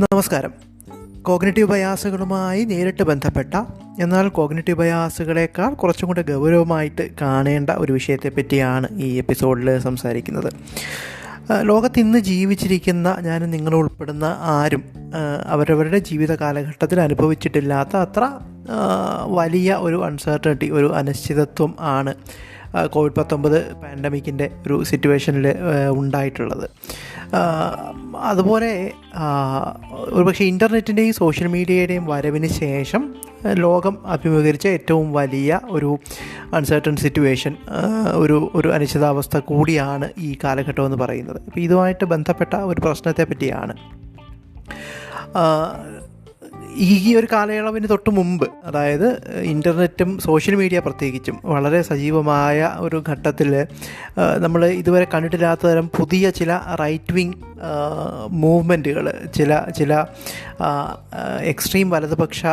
നമസ്കാരം. കോഗ്നറ്റീവ് ബയാസുകളുമായി നേരിട്ട് ബന്ധപ്പെട്ട എന്നാൽ കോഗ്നറ്റീവ് ബയാസുകളേക്കാൾ കുറച്ചും കൂടെ ഗൗരവമായിട്ട് കാണേണ്ട ഒരു വിഷയത്തെ പറ്റിയാണ് ഈ എപ്പിസോഡിൽ സംസാരിക്കുന്നത്. ലോകത്ത് ഇന്ന് ജീവിച്ചിരിക്കുന്ന ഞാനും നിങ്ങളും ഉൾപ്പെടുന്ന ആരും അവരവരുടെ ജീവിത കാലഘട്ടത്തിൽ അനുഭവിച്ചിട്ടില്ലാത്ത അത്ര വലിയ ഒരു അൺസർട്ടനിറ്റി ഒരു അനിശ്ചിതത്വം ആണ് കോവിഡ് പത്തൊമ്പത് പാൻഡമിക്കിന്റെ ഒരു സിറ്റുവേഷനിൽ ഉണ്ടായിട്ടുള്ളത്. അതുപോലെ ഒരുപക്ഷെ ഇന്റർനെറ്റിന്റെയും സോഷ്യൽ മീഡിയയുടെയും വരവിന് ശേഷം ലോകം അഭിമുഖീകരിച്ച ഏറ്റവും വലിയ ഒരു അൺസർട്ടൺ സിറ്റുവേഷൻ ഒരു ഒരു അനിശ്ചിതാവസ്ഥ കൂടിയാണ് ഈ കാലഘട്ടം എന്ന് പറയുന്നത്. അപ്പോൾ ഇതുമായിട്ട് ബന്ധപ്പെട്ട ഒരു പ്രശ്നത്തെ പറ്റിയാണ് ഈ ഒരു കാലയളവിന് തൊട്ട് മുമ്പ് അതായത് ഇന്റർനെറ്റും സോഷ്യൽ മീഡിയ പ്രത്യേകിച്ചും വളരെ സജീവമായ ഒരു ഘട്ടത്തിൽ നമ്മൾ ഇതുവരെ കണ്ടിട്ടില്ലാത്ത തരം പുതിയ ചില റൈറ്റ് വിങ് മൂവ്മെന്റുകൾ ചില ചില എക്സ്ട്രീം വലതുപക്ഷ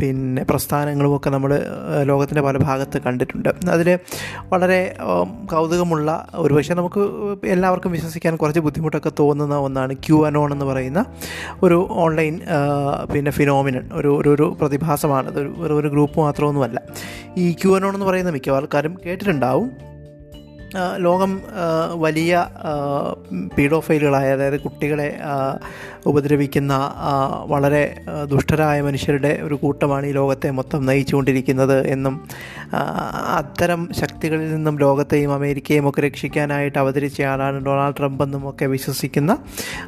പിന്നെ പ്രസ്ഥാനങ്ങളുമൊക്കെ നമ്മൾ ലോകത്തിന്റെ പല ഭാഗത്ത് കണ്ടിട്ടുണ്ട്. അതിൽ വളരെ കൗതുകമുള്ള ഒരു ഒരുപക്ഷെ നമുക്ക് എല്ലാവർക്കും വിശ്വസിക്കാൻ കുറച്ച് ബുദ്ധിമുട്ടൊക്കെ തോന്നുന്ന ഒന്നാണ് ക്യു അനോൺ എന്ന് പറയുന്ന ഒരു ഓൺലൈൻ പിന്നെ ഫിനോമിനൻ ഒരു ഒരു ഒരു പ്രതിഭാസമാണ് അത് ഒരു ഒരു ഗ്രൂപ്പ് മാത്രമൊന്നുമല്ല. ഈ ക്യു അനോൺ എന്ന് പറയുന്ന മിക്ക ആൾക്കാരും കേട്ടിട്ടുണ്ടാവും. ലോകം വലിയ പീഡോഫൈലുകളായ അതായത് കുട്ടികളെ ഉപദ്രവിക്കുന്ന വളരെ ദുഷ്ടരായ മനുഷ്യരുടെ ഒരു കൂട്ടമാണ് ഈ ലോകത്തെ മൊത്തം നയിച്ചുകൊണ്ടിരിക്കുന്നത് എന്നും അത്തരം ശക്തികളിൽ നിന്നും ലോകത്തെയും അമേരിക്കയും ഒക്കെ രക്ഷിക്കാനായിട്ട് അവതരിച്ച ആളാണ് ഡൊണാൾഡ് ട്രംപ് എന്നും ഒക്കെ വിശ്വസിക്കുന്ന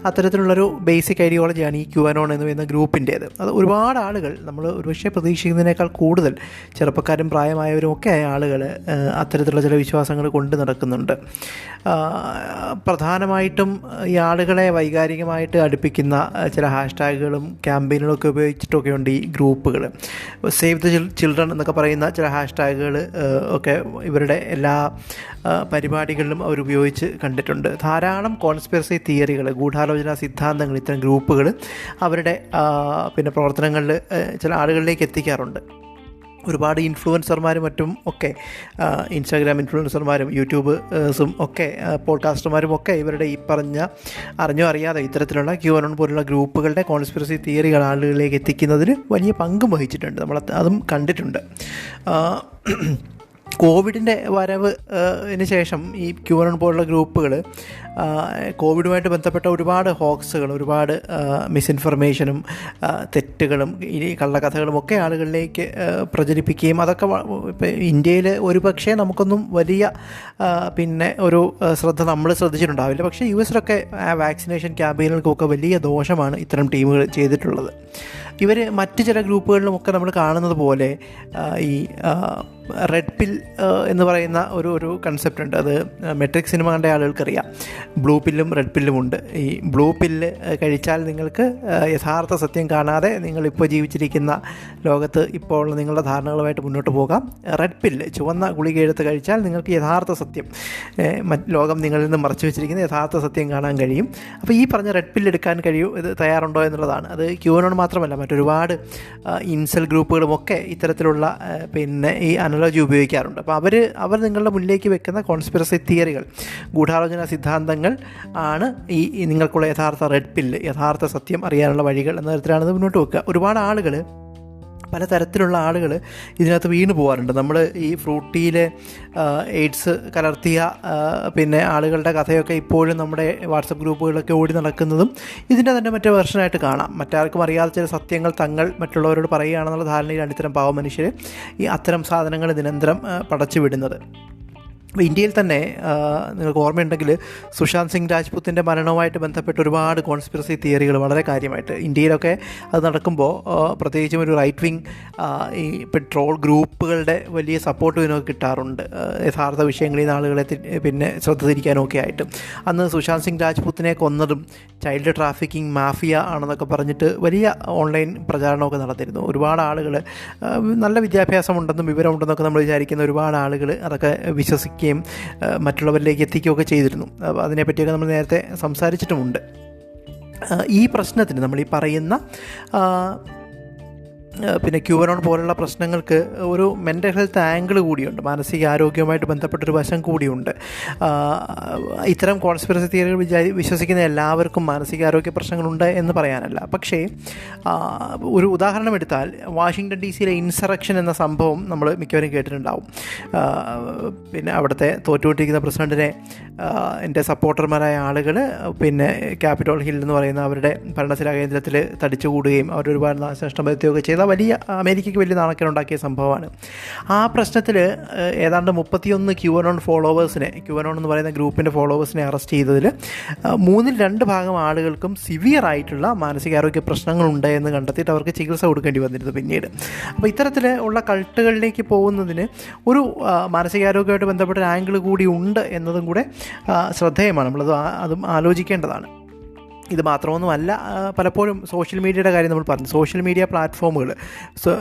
അത്തരത്തിലുള്ളൊരു ബേസിക് ഐഡിയോളജിയാണ് ഈ ക്യുവാനോൺ എന്ന് പറയുന്ന ഗ്രൂപ്പിന്റേത്. അത് ഒരുപാട് ആളുകൾ നമ്മൾ ഒരുപക്ഷെ പ്രതീക്ഷിക്കുന്നതിനേക്കാൾ കൂടുതൽ ചെറുപ്പക്കാരും പ്രായമായവരും ഒക്കെ ആളുകൾ അത്തരത്തിലുള്ള ചില വിശ്വാസങ്ങൾ കൊണ്ട് നടക്കുന്നുണ്ട്. പ്രധാനമായിട്ടും ഈ ആളുകളെ വൈകാരികമായിട്ട് അടുപ്പിക്കുന്ന ചില ഹാഷ്ടാഗുകളും ക്യാമ്പയിനുകളൊക്കെ ഉപയോഗിച്ചിട്ടൊക്കെയുണ്ട് ഈ ഗ്രൂപ്പുകൾ സേവ് ദ ചിൽഡ്രൻ എന്നൊക്കെ പറയുന്ന ചില ഹാഷ്ടാഗുകൾ ഒക്കെ ഇവരുടെ എല്ലാ പരിപാടികളിലും അവർ ഉപയോഗിച്ച് കണ്ടിട്ടുണ്ട്. ധാരാളം കോൺസ്പിറസി തിയറികൾ ഗൂഢാലോചന സിദ്ധാന്തങ്ങൾ ഇത്തരം ഗ്രൂപ്പുകൾ അവരുടെ പിന്നെ പ്രവർത്തനങ്ങളിൽ ചില ആളുകളിലേക്ക് എത്തിക്കാറുണ്ട്. ഒരുപാട് ഇൻഫ്ലുവൻസർമാരും മറ്റും ഒക്കെ ഇൻസ്റ്റാഗ്രാം ഇൻഫ്ലുവൻസർമാരും യൂട്യൂബേഴ്സും ഒക്കെ പോഡ്കാസ്റ്റർമാരും ഒക്കെ ഇവരുടെ ഈ പറഞ്ഞ അറിഞ്ഞോ അറിയാതെ ഇത്തരത്തിലുള്ള ക്യൂഅനോൺ പോലുള്ള ഗ്രൂപ്പുകളുടെ കോൺസ്പിറസി തിയറികൾ ആളുകളിലേക്ക് എത്തിക്കുന്നതിന് വലിയ പങ്കും വഹിച്ചിട്ടുണ്ട്. നമ്മൾ അതും കണ്ടിട്ടുണ്ട്. കോവിഡിന്റെ വരവ് ന് ശേഷം ഈ ക്യൂറൺ പോലുള്ള ഗ്രൂപ്പുകൾ കോവിഡുമായിട്ട് ബന്ധപ്പെട്ട ഒരുപാട് ഹോക്സുകൾ ഒരുപാട് മിസ്ഇൻഫർമേഷനും തെറ്റുകളും ഇനി കള്ളക്കഥകളും ഒക്കെ ആളുകളിലേക്ക് പ്രചരിപ്പിക്കുകയും അതൊക്കെ ഇന്ത്യയിൽ ഒരു പക്ഷേ നമുക്കൊന്നും വലിയ പിന്നെ ഒരു ശ്രദ്ധ നമ്മൾ ശ്രദ്ധിച്ചിട്ടുണ്ടാവില്ല. പക്ഷേ യു എസിലൊക്കെ വാക്സിനേഷൻ ക്യാമ്പയിനുകൾക്കൊക്കെ വലിയ ദോഷമാണ് ഇത്തരം ടീമുകൾ ചെയ്തിട്ടുള്ളത്. ഇവർ മറ്റ് ചില ഗ്രൂപ്പുകളിലുമൊക്കെ നമ്മൾ കാണുന്നത് പോലെ ഈ റെഡ് പിൽ എന്ന് പറയുന്ന ഒരു ഒരു കൺസെപ്റ്റ് ഉണ്ട്. അത് മെട്രിക് സിനിമ കണ്ട ആളുകൾക്കറിയാം. ബ്ലൂ പില്ലും റെഡ് പില്ലും ഉണ്ട്. ഈ ബ്ലൂ പില്ല് കഴിച്ചാൽ നിങ്ങൾക്ക് യഥാർത്ഥ സത്യം കാണാതെ നിങ്ങളിപ്പോൾ ജീവിച്ചിരിക്കുന്ന ലോകത്ത് ഇപ്പോൾ നിങ്ങളുടെ ധാരണകളുമായിട്ട് മുന്നോട്ട് പോകാം. റെഡ് പില്ല് ചുവന്ന ഗുളിക എടുത്ത് കഴിച്ചാൽ നിങ്ങൾക്ക് യഥാർത്ഥ സത്യം ലോകം നിങ്ങളിൽ നിന്ന് മറച്ചു വെച്ചിരിക്കുന്ന യഥാർത്ഥ സത്യം കാണാൻ കഴിയും. അപ്പോൾ ഈ പറഞ്ഞ റെഡ് പില്ല് എടുക്കാൻ കഴിയും ഇത് തയ്യാറുണ്ടോ എന്നുള്ളതാണ്. അത് ക്യൂനോട് മാത്രമല്ല മറ്റൊരുപാട് ഇൻസൽ ഗ്രൂപ്പുകളും ഒക്കെ ഇത്തരത്തിലുള്ള പിന്നെ ഈ അനലോജി ഉപയോഗിക്കാറുണ്ട്. അപ്പോൾ അവർ അവർ നിങ്ങളുടെ മുന്നിലേക്ക് വെക്കുന്ന കോൺസ്പിറസി തിയറികൾ ഗൂഢാലോചന സിദ്ധാന്തങ്ങൾ ആണ് ഈ നിങ്ങൾക്കുള്ള യഥാർത്ഥ റെഡ് പില്ല് യഥാർത്ഥ സത്യം അറിയാനുള്ള വഴികൾ എന്ന തരത്തിലാണ് മുന്നോട്ട് വെക്കുക. ഒരുപാട് ആളുകൾ പലതരത്തിലുള്ള ആളുകൾ ഇതിനകത്ത് വീണ് പോകാറുണ്ട് നമ്മൾ ഈ ഫ്രൂട്ടിയിലെ എയ്ഡ്സ് കലർത്തിയ പിന്നെ ആളുകളുടെ കഥയൊക്കെ ഇപ്പോഴും നമ്മുടെ വാട്സപ്പ് ഗ്രൂപ്പുകളിലൊക്കെ ഓടി നടക്കുന്നതും ഇതിന്റെ തന്നെ മറ്റേ വെർഷനായിട്ട് കാണാം. മറ്റാർക്കും അറിയാതെ ചില സത്യങ്ങൾ തങ്ങൾ മറ്റുള്ളവരോട് പറയുകയാണെന്നുള്ള ധാരണയിലാണ് ഇത്തരം പാവ മനുഷ്യർ ഈ അത്തരം സാധനങ്ങൾ നിരന്തരം പടച്ചു വിടുന്നത് ഇന്ത്യയിൽ തന്നെ നിങ്ങൾക്ക് ഓർമ്മയുണ്ടെങ്കിൽ സുശാന്ത് സിംഗ് രാജ്പുത്തിന്റെ മരണവുമായിട്ട് ബന്ധപ്പെട്ട് ഒരുപാട് കോൺസ്പിറസി തിയറികൾ വളരെ കാര്യമായിട്ട് ഇന്ത്യയിലൊക്കെ അത് നടക്കുമ്പോൾ പ്രത്യേകിച്ചും ഒരു റൈറ്റ് വിങ് ഈ പെട്രോൾ ഗ്രൂപ്പുകളുടെ വലിയ സപ്പോർട്ട് ഇതിനൊക്കെ കിട്ടാറുണ്ട്. യഥാർത്ഥ വിഷയങ്ങളിൽ ആളുകളെ പിന്നെ ശ്രദ്ധ തിരിക്കാനൊക്കെ ആയിട്ട്. അന്ന് സുശാന്ത് സിംഗ് രാജ്പുത്തിനെ കൊന്നതും ചൈൽഡ് ട്രാഫിക്കിംഗ് മാഫിയ ആണെന്നൊക്കെ പറഞ്ഞിട്ട് വലിയ ഓൺലൈൻ പ്രചാരണമൊക്കെ നടത്തിയിരുന്നു ഒരുപാട് ആളുകൾ നല്ല വിദ്യാഭ്യാസമുണ്ടെന്നും വിവരമുണ്ടെന്നൊക്കെ നമ്മൾ വിചാരിക്കുന്ന ഒരുപാട് ആളുകൾ അതൊക്കെ വിശ്വസിക്കുകയും ആ, മറ്റുള്ളവരിലേക്ക് എത്തിക്കുകയൊക്കെ ചെയ്തിരുന്നു. അപ്പോൾ അതിനെപ്പറ്റിയൊക്കെ നമ്മൾ നേരത്തെ സംസാരിച്ചിട്ടുമുണ്ട്. ഈ പ്രശ്നത്തിന് നമ്മൾ ഈ പറയുന്ന പിന്നെ ക്യൂബനോൺ പോലുള്ള പ്രശ്നങ്ങൾക്ക് ഒരു മെന്റൽ ഹെൽത്ത് ആംഗിൾ കൂടിയുണ്ട്. മാനസികാരോഗ്യവുമായിട്ട് ബന്ധപ്പെട്ടൊരു വശം കൂടിയുണ്ട്. ഇത്തരം കോൺസ്പിറസി തിയറികൾ വിചാരി വിശ്വസിക്കുന്ന എല്ലാവർക്കും മാനസികാരോഗ്യ പ്രശ്നങ്ങളുണ്ട് എന്ന് പറയാനല്ല. പക്ഷേ ഒരു ഉദാഹരണം എടുത്താൽ വാഷിങ്ടൺ ഡി സിയിലെ ഇൻസറക്ഷൻ എന്ന സംഭവം നമ്മൾ മിക്കവരും കേട്ടിട്ടുണ്ടാവും. പിന്നെ അവിടുത്തെ തോറ്റുകൊണ്ടിരിക്കുന്ന പ്രസിഡന്റിനെ എന്റെ സപ്പോർട്ടർമാരായ ആളുകൾ പിന്നെ ക്യാപിറ്റോൾ ഹിൽ എന്ന് പറയുന്ന അവരുടെ ഭരണശില കേന്ദ്രത്തിൽ തടിച്ചുകൂടുകയും അവർ ഒരുപാട് നാശനഷ്ടം വരുത്തുകയൊക്കെ ചെയ്ത വലിയ അമേരിക്കയ്ക്ക് വലിയ നാണക്കേടുണ്ടാക്കിയ സംഭവമാണ്. ആ പ്രശ്നത്തിൽ ഏതാണ്ട് മുപ്പത്തിയൊന്ന് ക്യൂവനോൺ ഫോളോവേഴ്സിനെ ക്യൂവനോൺ എന്ന് പറയുന്ന ഗ്രൂപ്പിന്റെ ഫോളോവേഴ്സിനെ അറസ്റ്റ് ചെയ്തതിൽ മൂന്നിൽ രണ്ട് ഭാഗം ആളുകൾക്കും സിവിയർ ആയിട്ടുള്ള മാനസികാരോഗ്യ പ്രശ്നങ്ങളുണ്ട് എന്ന് കണ്ടെത്തിയിട്ട് അവർക്ക് ചികിത്സ കൊടുക്കേണ്ടി വന്നിരുന്നു പിന്നീട്. അപ്പോൾ ഇത്തരത്തിൽ ഉള്ള കൾട്ടുകളിലേക്ക് പോകുന്നതിന് ഒരു മാനസികാരോഗ്യമായിട്ട് ബന്ധപ്പെട്ട ആംഗിൾ കൂടി ഉണ്ട് എന്നതും കൂടെ ശ്രദ്ധേയമാണ്. നമ്മളത് അതും ആലോചിക്കേണ്ടതാണ്. ഇത് മാത്രമൊന്നുമല്ല പലപ്പോഴും സോഷ്യൽ മീഡിയയുടെ കാര്യം നമ്മൾ പറഞ്ഞു. സോഷ്യൽ മീഡിയ പ്ലാറ്റ്ഫോമുകൾ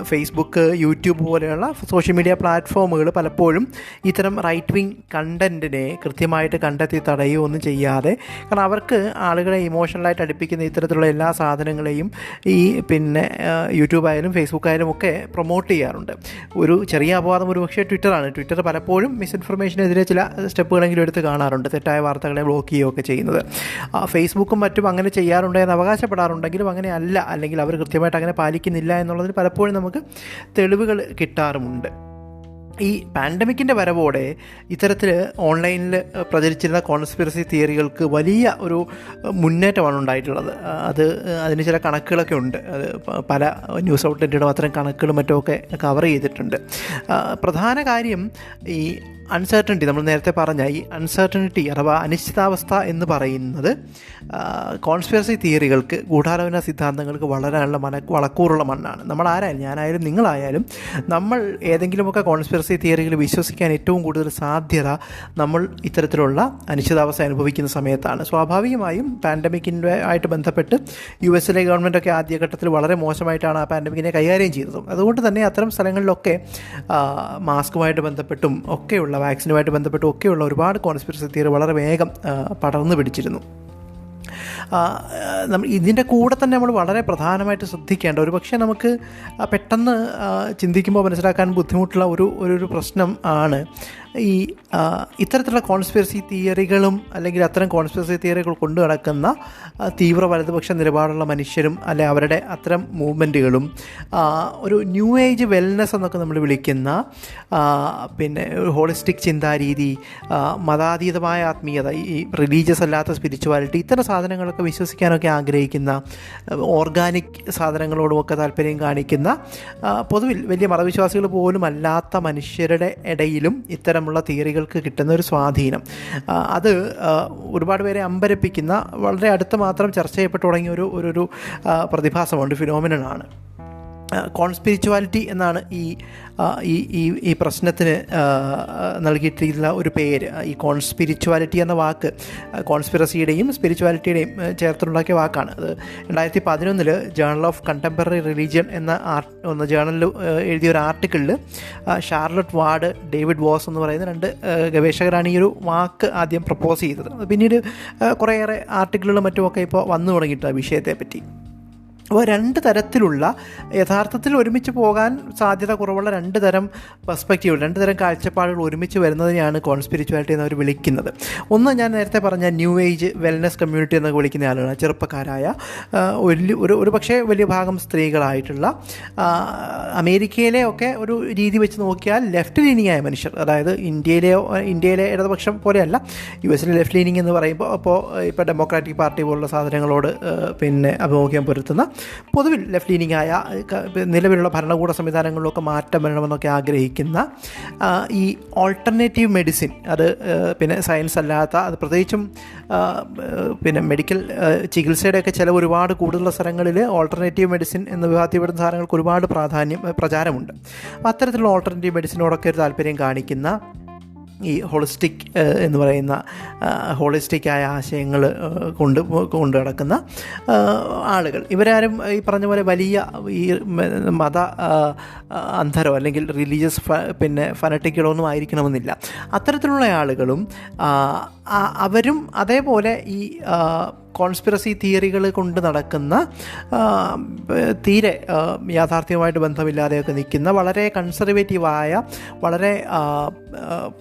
ഫേസ്ബുക്ക് യൂട്യൂബ് പോലെയുള്ള സോഷ്യൽ മീഡിയ പ്ലാറ്റ്ഫോമുകൾ പലപ്പോഴും ഇത്തരം റൈറ്റ് വിങ് കണ്ടന്റിനെ കൃത്യമായിട്ട് കണ്ടെത്തി തടയുകയൊന്നും ചെയ്യാതെ കാരണം അവർക്ക് ആളുകളെ ഇമോഷണലായിട്ട് അടുപ്പിക്കുന്ന ഇത്തരത്തിലുള്ള എല്ലാ സാധനങ്ങളെയും ഈ പിന്നെ യൂട്യൂബ് ആയാലും ഫേസ്ബുക്ക് ആയാലും ഒക്കെ പ്രൊമോട്ട് ചെയ്യാറുണ്ട്. ഒരു ചെറിയ അപവാദം ഒരു പക്ഷേ ട്വിറ്ററാണ് ട്വിറ്റർ പലപ്പോഴും മിസ്ഇൻഫർമേഷനെതിരെ ചില സ്റ്റെപ്പുകളെങ്കിലും എടുത്ത് കാണാറുണ്ട്. തെറ്റായ വാർത്തകളെ ബ്ലോക്ക് ചെയ്യുകയൊക്കെ ചെയ്യുന്നത്. ഫേസ്ബുക്കും മറ്റും അങ്ങനെ ചെയ്യാറുണ്ട് എന്ന് അവകാശപ്പെടാറുണ്ടെങ്കിലും അങ്ങനെ അല്ല അല്ലെങ്കിൽ അവർ കൃത്യമായിട്ട് അങ്ങനെ പാലിക്കുന്നില്ല എന്നുള്ളതിന് പലപ്പോഴും നമുക്ക് തെളിവുകൾ കിട്ടാറുമുണ്ട്. ഈ പാൻഡമിക്കിന്റെ വരവോടെ ഇത്തരത്തിൽ ഓൺലൈനിൽ പ്രചരിച്ചിരുന്ന കോൺസ്പിറസി തിയറികൾക്ക് വലിയ ഒരു മുന്നേറ്റമാണ് ഉണ്ടായിട്ടുള്ളത്. അത് അതിന് ചില കണക്കുകളൊക്കെ ഉണ്ട്. അത് പല ന്യൂസ് ഔട്ട്ലെറ്റുകളും അത്തരം കണക്കുകളും മറ്റുമൊക്കെ കവർ ചെയ്തിട്ടുണ്ട്. പ്രധാന കാര്യം ഈ അൺസർട്ടനിറ്റി നമ്മൾ നേരത്തെ പറഞ്ഞ ഈ അൺസർട്ടനിറ്റി അഥവാ അനിശ്ചിതാവസ്ഥ എന്ന് പറയുന്നത് കോൺസ്പിറസി തിയറികൾക്ക് ഗൂഢാലോചന സിദ്ധാന്തങ്ങൾക്ക് വളരാനുള്ള മന വളക്കൂറുള്ള മണ്ണാണ്. നമ്മൾ ആരായാലും ഞാനായാലും നിങ്ങളായാലും നമ്മൾ ഏതെങ്കിലുമൊക്കെ കോൺസ്പിറസി തിയറികൾ വിശ്വസിക്കാൻ ഏറ്റവും കൂടുതൽ സാധ്യത നമ്മൾ ഇത്തരത്തിലുള്ള അനിശ്ചിതാവസ്ഥ അനുഭവിക്കുന്ന സമയത്താണ്. സ്വാഭാവികമായും പാൻഡമിക്കിന്റെ ആയിട്ട് ബന്ധപ്പെട്ട് യു എസിലെ ഗവൺമെന്റൊക്കെ ആദ്യഘട്ടത്തിൽ വളരെ മോശമായിട്ടാണ് ആ പാൻഡമിക്കിനെ കൈകാര്യം ചെയ്തതും. അതുകൊണ്ട് തന്നെ അത്തരം സ്ഥലങ്ങളിലൊക്കെ മാസ്കുമായിട്ട് ബന്ധപ്പെട്ടും ഒക്കെയുള്ള വാക്സിനുമായിട്ട് ബന്ധപ്പെട്ടും ഒക്കെയുള്ള ഒരുപാട് കോൺസ്പിറസി തിയറി വളരെ വേഗം പടർന്നു പിടിച്ചിരുന്നു. ഇതിന്റെ കൂടെ തന്നെ നമ്മൾ വളരെ പ്രധാനമായിട്ട് ശ്രദ്ധിക്കേണ്ട. ഒരു പക്ഷേ നമുക്ക് പെട്ടെന്ന് ചിന്തിക്കുമ്പോൾ മനസ്സിലാക്കാൻ ബുദ്ധിമുട്ടുള്ള ഒരു ഒരു പ്രശ്നം ആണ്. ഈ ഇത്തരത്തിലുള്ള കോൺസ്പിറസി തിയറികളും അല്ലെങ്കിൽ അത്തരം കോൺസ്പിറസി തിയറികൾ കൊണ്ടു നടക്കുന്ന തീവ്ര വലതുപക്ഷ നിലപാടുള്ള മനുഷ്യരും അല്ലെ അവരുടെ അത്തരം മൂവ്മെന്റുകളും ഒരു ന്യൂ ഏജ് വെൽനെസ് എന്നൊക്കെ നമ്മൾ വിളിക്കുന്ന പിന്നെ ഹോളിസ്റ്റിക് ചിന്താരീതി മതാതീതമായ ആത്മീയത ഈ റിലീജിയസ് അല്ലാത്ത സ്പിരിച്വാലിറ്റി ഇത്തരം സാധനങ്ങളൊക്കെ വിശ്വസിക്കാനൊക്കെ ആഗ്രഹിക്കുന്ന ഓർഗാനിക് സാധനങ്ങളോടുമൊക്കെ താല്പര്യം കാണിക്കുന്ന പൊതുവിൽ വലിയ മതവിശ്വാസികൾ പോലും അല്ലാത്ത മനുഷ്യരുടെ ഇടയിലും ഇത്തരം ഇത്തരമുള്ള തിയറികൾക്ക് കിട്ടുന്ന ഒരു സ്വാധീനം. അത് ഒരുപാട് പേരെ അമ്പരപ്പിക്കുന്ന വളരെ അടുത്ത് മാത്രം ചർച്ച ചെയ്യപ്പെട്ടു തുടങ്ങിയ ഒരു ഒരു പ്രതിഭാസമുണ്ട് ഫിനോമിനാണ് കോൺസ്പിരിച്വാലിറ്റി എന്നാണ് ഈ ഈ ഈ പ്രശ്നത്തിന് നൽകിയിട്ടുള്ള ഒരു പേര്. ഈ കോൺസ്പിരിച്വാലിറ്റി എന്ന വാക്ക് കോൺസ്പിറസിയുടെയും സ്പിരിച്വാലിറ്റിയുടെയും ചേർത്തുണ്ടാക്കിയ വാക്കാണ്. അത് രണ്ടായിരത്തി പതിനൊന്നിൽ ജേണൽ ഓഫ് കണ്ടംപററി റിലീജിയൻ എന്ന ആർട്ട് എന്ന ജേണലിൽ എഴുതിയ ഒരു ആർട്ടിക്കിളിൽ ഷാർലറ്റ് വാർഡ് ഡേവിഡ് വോസ് എന്ന് പറയുന്ന രണ്ട് ഗവേഷകരാണ് ഈ ഒരു വാക്ക് ആദ്യം പ്രപ്പോസ് ചെയ്തത്. പിന്നീട് കുറേയേറെ ആർട്ടിക്കിളുകളും മറ്റുമൊക്കെ ഇപ്പോൾ വന്നു തുടങ്ങിയിട്ടുണ്ട് വിഷയത്തെ പറ്റി അപ്പോൾ രണ്ട് തരത്തിലുള്ള യഥാർത്ഥത്തിൽ ഒരുമിച്ച് പോകാൻ സാധ്യത കുറവുള്ള രണ്ട് തരം പെർസ്പെക്റ്റീവ് രണ്ട് തരം കാഴ്ചപ്പാടുകൾ ഒരുമിച്ച് വരുന്നതിനെയാണ് കോൺസ്പിരിച്വാലിറ്റി എന്നവർ വിളിക്കുന്നത്. ഒന്ന് ഞാൻ നേരത്തെ പറഞ്ഞ ന്യൂ ഏജ് വെൽനസ് കമ്മ്യൂണിറ്റി എന്നൊക്കെ വിളിക്കുന്ന ആളുകളാണ്. ചെറുപ്പക്കാരായ വലിയ ഒരു ഒരു പക്ഷേ വലിയ ഭാഗം സ്ത്രീകളായിട്ടുള്ള അമേരിക്കയിലെ ഒക്കെ ഒരു രീതി വെച്ച് നോക്കിയാൽ ലെഫ്റ്റ് ലീനിങ് ആയ മനുഷ്യർ. അതായത് ഇന്ത്യയിലെയോ ഇന്ത്യയിലെ ഇടതുപക്ഷം പോലെയല്ല. യു എസിലെ ലെഫ്റ്റ് ലീനിങ് എന്ന് പറയുമ്പോൾ അപ്പോൾ ഇപ്പോൾ ഡെമോക്രാറ്റിക് പാർട്ടി പോലുള്ള സാധനങ്ങളോട് പിന്നെ അഭിമുഖ്യം പുലർത്തുന്ന പൊതുവിൽ ലെഫ്റ്റ് ലീനിങ് ആയ നിലവിലുള്ള ഭരണകൂട സംവിധാനങ്ങളിലൊക്കെ മാറ്റം വരണമെന്നൊക്കെ ആഗ്രഹിക്കുന്ന ഈ ഓൾട്ടർനേറ്റീവ് മെഡിസിൻ അത് പിന്നെ സയൻസ് അല്ലാത്ത അത് പ്രത്യേകിച്ചും പിന്നെ മെഡിക്കൽ ചികിത്സയുടെയൊക്കെ ചിലവ് ഒരുപാട് കൂടുതലുള്ള സ്ഥലങ്ങളിൽ ഓൾട്ടർനേറ്റീവ് മെഡിസിൻ എന്ന് വിഭാഗത്തിൽപ്പെടുന്ന സാധനങ്ങൾക്ക് ഒരുപാട് പ്രാധാന്യം പ്രചാരമുണ്ട്. അപ്പോൾ അത്തരത്തിലുള്ള ഓൾട്ടർനേറ്റീവ് മെഡിസിനോടൊക്കെ ഒരു താല്പര്യം കാണിക്കുന്ന ഈ ഹോളിസ്റ്റിക് എന്ന് പറയുന്ന ഹോളിസ്റ്റിക് ആയ ആശയങ്ങൾ കൊണ്ട് കൊണ്ട് നടക്കുന്ന ആളുകൾ. ഇവരാരും ഈ പറഞ്ഞ പോലെ വലിയ ഈ മത അന്ധരോ അല്ലെങ്കിൽ റിലീജിയസ് പിന്നെ ഫനറ്റിക്കുകളോ ഒന്നും ആയിരിക്കണമെന്നില്ല. അത്തരത്തിലുള്ള ആളുകളും അവരും അതേപോലെ ഈ കോൺസ്പിറസി തിയറികൾ കൊണ്ട് നടക്കുന്ന തീരെ യാഥാർത്ഥ്യവുമായിട്ട് ബന്ധമില്ലാതെയൊക്കെ നിൽക്കുന്ന വളരെ കൺസർവേറ്റീവായ വളരെ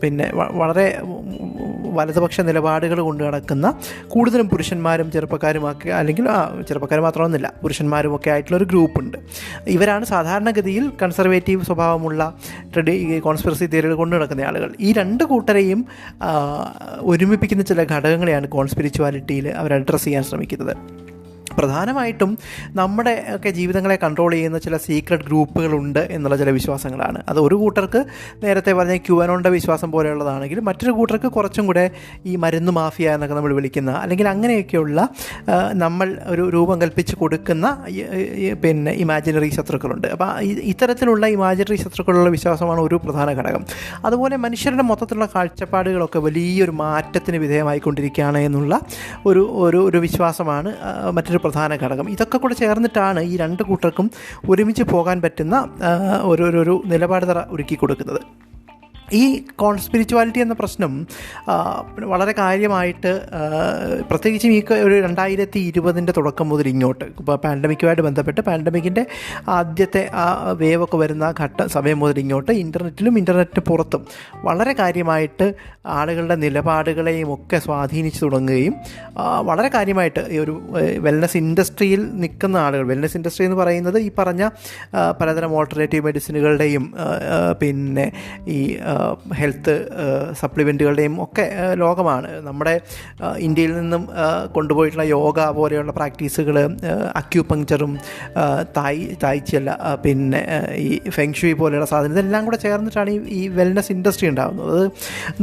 പിന്നെ വളരെ വലതുപക്ഷ നിലപാടുകൾ കൊണ്ട് നടക്കുന്ന കൂടുതലും പുരുഷന്മാരും ചെറുപ്പക്കാരുമൊക്കെ അല്ലെങ്കിൽ ചെറുപ്പക്കാർ മാത്രമൊന്നുമില്ല ഒരു ഗ്രൂപ്പുണ്ട്. ഇവരാണ് സാധാരണഗതിയിൽ കൺസർവേറ്റീവ് സ്വഭാവമുള്ള ട്രഡി കോൺസ്പിറസി തിയറികൾ കൊണ്ട് നടക്കുന്ന ആളുകൾ. ഈ രണ്ട് കൂട്ടരെയും ഒരുമിപ്പിക്കുന്ന ചില ഘടകങ്ങളെയാണ് കോൺസ്പിരിച്വാലിറ്റിയിൽ അവർ അഡ്രസ്സ് ചെയ്യാൻ ശ്രമിക്കുന്നത്. പ്രധാനമായിട്ടും നമ്മുടെ ഒക്കെ ജീവിതങ്ങളെ കൺട്രോൾ ചെയ്യുന്ന ചില സീക്രട്ട് ഗ്രൂപ്പുകളുണ്ട് എന്നുള്ള ചില വിശ്വാസങ്ങളാണ്. അത് ഒരു കൂട്ടർക്ക് നേരത്തെ പറഞ്ഞ ക്യുവനോണിന്റെ വിശ്വാസം പോലെയുള്ളതാണെങ്കിൽ മറ്റൊരു കൂട്ടർക്ക് കുറച്ചും കൂടെ ഈ മരുന്ന് മാഫിയ എന്നൊക്കെ നമ്മൾ വിളിക്കുന്ന അല്ലെങ്കിൽ അങ്ങനെയൊക്കെയുള്ള നമ്മൾ ഒരു രൂപം കൽപ്പിച്ച് കൊടുക്കുന്ന പിന്നെ ഇമാജിനറി ശത്രുക്കളുണ്ട്. അപ്പോൾ ഇത്തരത്തിലുള്ള ഇമാജിനറി ശത്രുക്കളുള്ള വിശ്വാസമാണ് ഒരു പ്രധാന ഘടകം. അതുപോലെ മനുഷ്യരുടെ മൊത്തത്തിലുള്ള കാഴ്ചപ്പാടുകളൊക്കെ വലിയൊരു മാറ്റത്തിന് വിധേയമായിക്കൊണ്ടിരിക്കുകയാണ് എന്നുള്ള ഒരു ഒരു ഒരു വിശ്വാസമാണ് മറ്റൊരു പ്രധാന ഘടകം. ഇതൊക്കെ കൂടെ ചേർന്നിട്ടാണ് ഈ രണ്ട് കൂട്ടർക്കും ഒരുമിച്ച് പോകാൻ പറ്റുന്ന ഒരു ഒരു നിലപാട് തറ ഒരുക്കി കൊടുക്കുന്നത്. ഈ കോൺസ്പിരിച്വാലിറ്റി എന്ന പ്രശ്നം വളരെ കാര്യമായിട്ട് പ്രത്യേകിച്ചും ഈ ഒരു രണ്ടായിരത്തി ഇരുപതിന്റെ തുടക്കം മുതൽ ഇങ്ങോട്ട് ഇപ്പോൾ പാൻഡമിക്കുമായിട്ട് ബന്ധപ്പെട്ട് പാൻഡമിക്കിന്റെ ആദ്യത്തെ ആ വേവൊക്കെ വരുന്ന ഘട്ട സമയം മുതൽ ഇങ്ങോട്ട് ഇന്റർനെറ്റിലും ഇന്റർനെറ്റിന് പുറത്തും വളരെ കാര്യമായിട്ട് ആളുകളുടെ നിലപാടുകളെയും ഒക്കെ സ്വാധീനിച്ചു തുടങ്ങുകയും വളരെ കാര്യമായിട്ട് ഈ ഒരു വെൽനസ് ഇൻഡസ്ട്രിയിൽ നിൽക്കുന്ന ആളുകൾ വെൽനസ് ഇൻഡസ്ട്രി എന്ന് പറയുന്നത് ഈ പറഞ്ഞ പലതരം ഓൾട്ടർനേറ്റീവ് മെഡിസിനുകളുടെയും പിന്നെ ഈ ഹെൽത്ത് സപ്ലിമെന്റുകളുടെയും ഒക്കെ ലോകമാണ്. നമ്മുടെ ഇന്ത്യയിൽ നിന്നും കൊണ്ടുപോയിട്ടുള്ള യോഗ പോലെയുള്ള പ്രാക്ടീസുകൾ അക്യൂപങ്ചറും തായ് തായ്ച്ചല്ല പിന്നെ ഈ ഫെങ്ഷുയി പോലെയുള്ള സാധനം ഇതെല്ലാം കൂടെ ചേർന്നിട്ടാണ് ഈ ഈ വെൽനസ് ഇൻഡസ്ട്രി ഉണ്ടാകുന്നത് അത്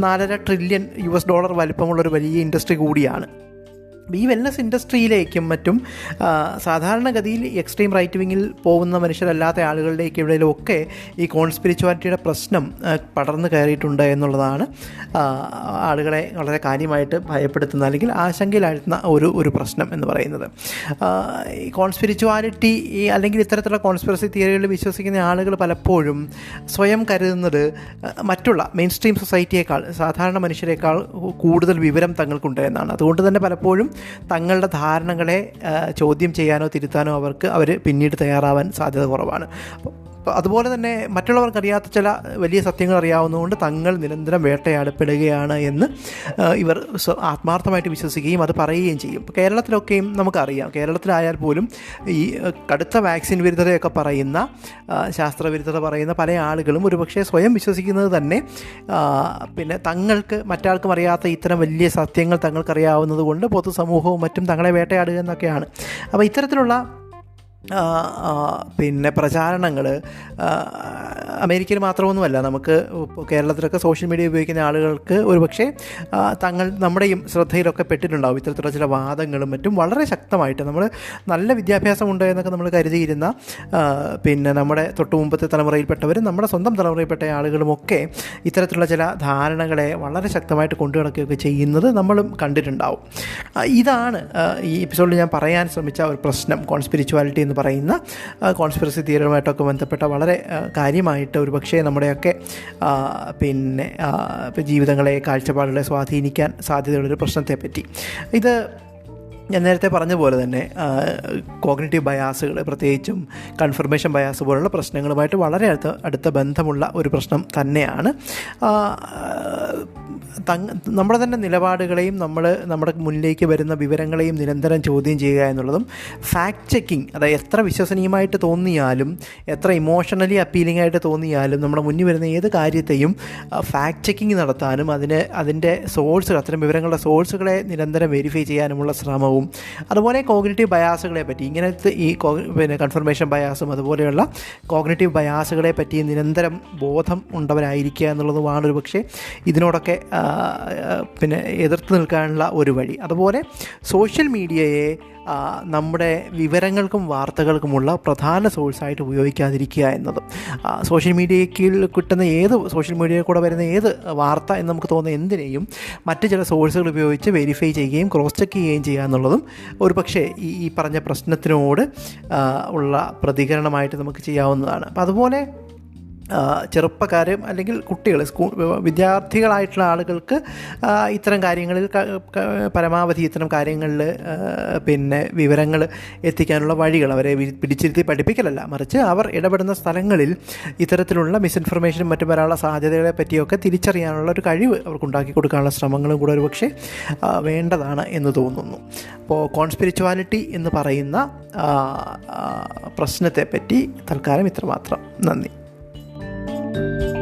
നാലര ട്രില്യൺ യു എസ് ഡോളർ വലിപ്പമുള്ള ഒരു വലിയ ഇൻഡസ്ട്രി കൂടിയാണ്. ഈ വെൽനസ് ഇൻഡസ്ട്രിയിലേക്കും മറ്റും സാധാരണഗതിയിൽ എക്സ്ട്രീം റൈറ്റ് വിങ്ങിൽ പോകുന്ന മനുഷ്യരല്ലാത്ത ആളുകളിലേക്ക് ഇവിടെയും ഒക്കെ ഈ കോൺസ്പിരിച്വാലിറ്റിയുടെ പ്രശ്നം പടർന്നു കയറിയിട്ടുണ്ട് എന്നുള്ളതാണ് ആളുകളെ വളരെ കാര്യമായിട്ട് ഭയപ്പെടുത്തുന്ന അല്ലെങ്കിൽ ആശങ്കയിലാഴ്ത്തുന്ന ഒരു ഒരു പ്രശ്നം എന്ന് പറയുന്നത്. ഈ കോൺസ്പിരിച്വാലിറ്റി ഈ അല്ലെങ്കിൽ ഇത്തരത്തിലുള്ള കോൺസ്പിറസി തിയറികളിൽ വിശ്വസിക്കുന്ന ആളുകൾ പലപ്പോഴും സ്വയം കരുതുന്നത് മറ്റുള്ള മെയിൻ സ്ട്രീം സൊസൈറ്റിയേക്കാൾ സാധാരണ മനുഷ്യരെക്കാൾ കൂടുതൽ വിവരം തങ്ങൾക്കുണ്ട് എന്നാണ്. അതുകൊണ്ട് തന്നെ പലപ്പോഴും തങ്ങളുടെ ധാരണകളെ ചോദ്യം ചെയ്യാനോ തിരുത്താനോ അവർക്ക് അവർ പിന്നീട് തയ്യാറാവാൻ സാധ്യത കുറവാണ്. അതുപോലെ തന്നെ മറ്റുള്ളവർക്കറിയാത്ത ചില വലിയ സത്യങ്ങൾ അറിയാവുന്നതുകൊണ്ട് തങ്ങൾ നിരന്തരം വേട്ടയാടപ്പെടുകയാണ് എന്ന് ഇവർ ആത്മാർത്ഥമായിട്ട് വിശ്വസിക്കുകയും അത് പറയുകയും ചെയ്യും. കേരളത്തിലൊക്കെയും നമുക്കറിയാം. കേരളത്തിലായാൽ പോലും ഈ കടുത്ത വാക്സിൻ വിരുദ്ധതയൊക്കെ പറയുന്ന ശാസ്ത്രവിരുദ്ധത പറയുന്ന പല ആളുകളും ഒരുപക്ഷെ സ്വയം വിശ്വസിക്കുന്നത് തന്നെ പിന്നെ തങ്ങൾക്ക് മറ്റാൾക്കും അറിയാത്ത ഇത്തരം വലിയ സത്യങ്ങൾ തങ്ങൾക്കറിയാവുന്നത് കൊണ്ട് പൊതുസമൂഹവും മറ്റും തങ്ങളെ വേട്ടയാടുക എന്നൊക്കെയാണ്. അപ്പോൾ ഇത്തരത്തിലുള്ള പിന്നെ പ്രചാരണങ്ങൾ അമേരിക്കയിൽ മാത്രമൊന്നുമല്ല നമുക്ക് കേരളത്തിലൊക്കെ സോഷ്യൽ മീഡിയ ഉപയോഗിക്കുന്ന ആളുകൾക്ക് ഒരുപക്ഷെ തങ്ങൾ നമ്മുടെയും ശ്രദ്ധയിലൊക്കെ പെട്ടിട്ടുണ്ടാവും. ഇത്തരത്തിലുള്ള ചില വാദങ്ങളും മറ്റും വളരെ ശക്തമായിട്ട് നമ്മൾ നല്ല വിദ്യാഭ്യാസമുണ്ട് എന്നൊക്കെ നമ്മൾ കരുതിയിരുന്ന പിന്നെ നമ്മുടെ തൊട്ട് മുമ്പത്തെ തലമുറയിൽപ്പെട്ടവരും നമ്മുടെ സ്വന്തം തലമുറയിൽപ്പെട്ട ആളുകളുമൊക്കെ ഇത്തരത്തിലുള്ള ചില ധാരണകളെ വളരെ ശക്തമായിട്ട് കൊണ്ടുനടക്കുകയൊക്കെ ചെയ്യുന്നത് നമ്മളും കണ്ടിട്ടുണ്ടാവും. ഇതാണ് ഈ എപ്പിസോഡിൽ ഞാൻ പറയാൻ ശ്രമിച്ച ഒരു പ്രശ്നം കോൺസ്പിരിച്വാലിറ്റി എന്ന് പറയുന്ന കോൺസ്പിറസി തിയറിയുമായിട്ടൊക്കെ ബന്ധപ്പെട്ട വളരെ കാര്യമായിട്ട് ഒരു പക്ഷേ നമ്മുടെയൊക്കെ പിന്നെ ജീവിതങ്ങളെ കാഴ്ചപ്പാടുകളെ സ്വാധീനിക്കാൻ സാധ്യതയുള്ളൊരു പ്രശ്നത്തെപ്പറ്റി. ഇത് ഞാൻ നേരത്തെ പറഞ്ഞ പോലെ തന്നെ കോഗ്നേറ്റീവ് ബയാസുകൾ പ്രത്യേകിച്ചും കൺഫർമേഷൻ ബയാസ് പോലുള്ള പ്രശ്നങ്ങളുമായിട്ട് വളരെ അടുത്ത അടുത്ത ബന്ധമുള്ള ഒരു പ്രശ്നം തന്നെയാണ്. നമ്മുടെ തന്നെ നിലപാടുകളെയും നമ്മൾ നമ്മുടെ മുന്നിലേക്ക് വരുന്ന വിവരങ്ങളെയും നിരന്തരം ചോദ്യം ചെയ്യുക എന്നുള്ളതും ഫാക്ട് ചെക്കിംഗ് അതായത് എത്ര വിശ്വസനീയമായിട്ട് തോന്നിയാലും എത്ര ഇമോഷണലി അപ്പീലിംഗ് ആയിട്ട് തോന്നിയാലും നമ്മുടെ മുന്നിൽ വരുന്ന ഏത് കാര്യത്തെയും ഫാക്ട് ചെക്കിംഗ് നടത്താനും അതിന് അതിന്റെ സോഴ്സുകൾ അത്തരം വിവരങ്ങളുടെ സോഴ്സുകളെ നിരന്തരം വെരിഫൈ ചെയ്യാനുമുള്ള ശ്രമവും അതുപോലെ കോഗ്നേറ്റീവ് ബയാസുകളെ പറ്റി ഇങ്ങനത്തെ ഈ പിന്നെ കൺഫർമേഷൻ ബയാസും അതുപോലെയുള്ള കോഗ്നേറ്റീവ് ബയാസുകളെ പറ്റി നിരന്തരം ബോധം ഉണ്ടവരായിരിക്കുക എന്നുള്ളതുമാണ് ഒരു പക്ഷേ ഇതിനോടൊക്കെ പിന്നെ എതിർത്ത് നിൽക്കാനുള്ള ഒരു വഴി. അതുപോലെ സോഷ്യൽ മീഡിയയെ നമ്മുടെ വിവരങ്ങൾക്കും വാർത്തകൾക്കുമുള്ള പ്രധാന സോഴ്സായിട്ട് ഉപയോഗിക്കാതിരിക്കുക എന്നതും. സോഷ്യൽ മീഡിയയ്ക്ക് കിട്ടുന്ന ഏത് സോഷ്യൽ മീഡിയയിൽ കൂടെ വരുന്ന ഏത് വാർത്ത എന്ന് നമുക്ക് തോന്നുന്ന എന്തിനേയും മറ്റ് ചില സോഴ്സുകൾ ഉപയോഗിച്ച് വെരിഫൈ ചെയ്യുകയും ക്രോസ് ചെക്ക് ചെയ്യുകയും ചെയ്യുക എന്നുള്ളതും ഒരു പക്ഷേ ഈ ഈ പറഞ്ഞ പ്രശ്നത്തിനോട് ഉള്ള പ്രതികരണമായിട്ട് നമുക്ക് ചെയ്യാവുന്നതാണ്. അപ്പോൾ അതുപോലെ ചെറുപ്പക്കാരും അല്ലെങ്കിൽ കുട്ടികൾ സ്കൂൾ വിദ്യാർത്ഥികളായിട്ടുള്ള ആളുകൾക്ക് ഇത്തരം കാര്യങ്ങളിൽ പരമാവധി ഇത്തരം കാര്യങ്ങളിൽ പിന്നെ വിവരങ്ങൾ എത്തിക്കാനുള്ള വഴികൾ അവരെ പിടിച്ചിരുത്തി പഠിപ്പിക്കലല്ല. മറിച്ച് അവർ ഇടപെടുന്ന സ്ഥലങ്ങളിൽ ഇത്തരത്തിലുള്ള മിസ്ഇൻഫർമേഷനും മറ്റും വരാനുള്ള സാധ്യതകളെ പറ്റിയൊക്കെ തിരിച്ചറിയാനുള്ള ഒരു കഴിവ് അവർക്ക് ഉണ്ടാക്കി കൊടുക്കാനുള്ള ശ്രമങ്ങളും കൂടെ ഒരു പക്ഷേ വേണ്ടതാണ് എന്ന് തോന്നുന്നു. അപ്പോൾ കോൺസ്പിരിച്വാലിറ്റി എന്ന് പറയുന്ന പ്രശ്നത്തെപ്പറ്റി തൽക്കാലം ഇത്രമാത്രം. നന്ദി. Bye.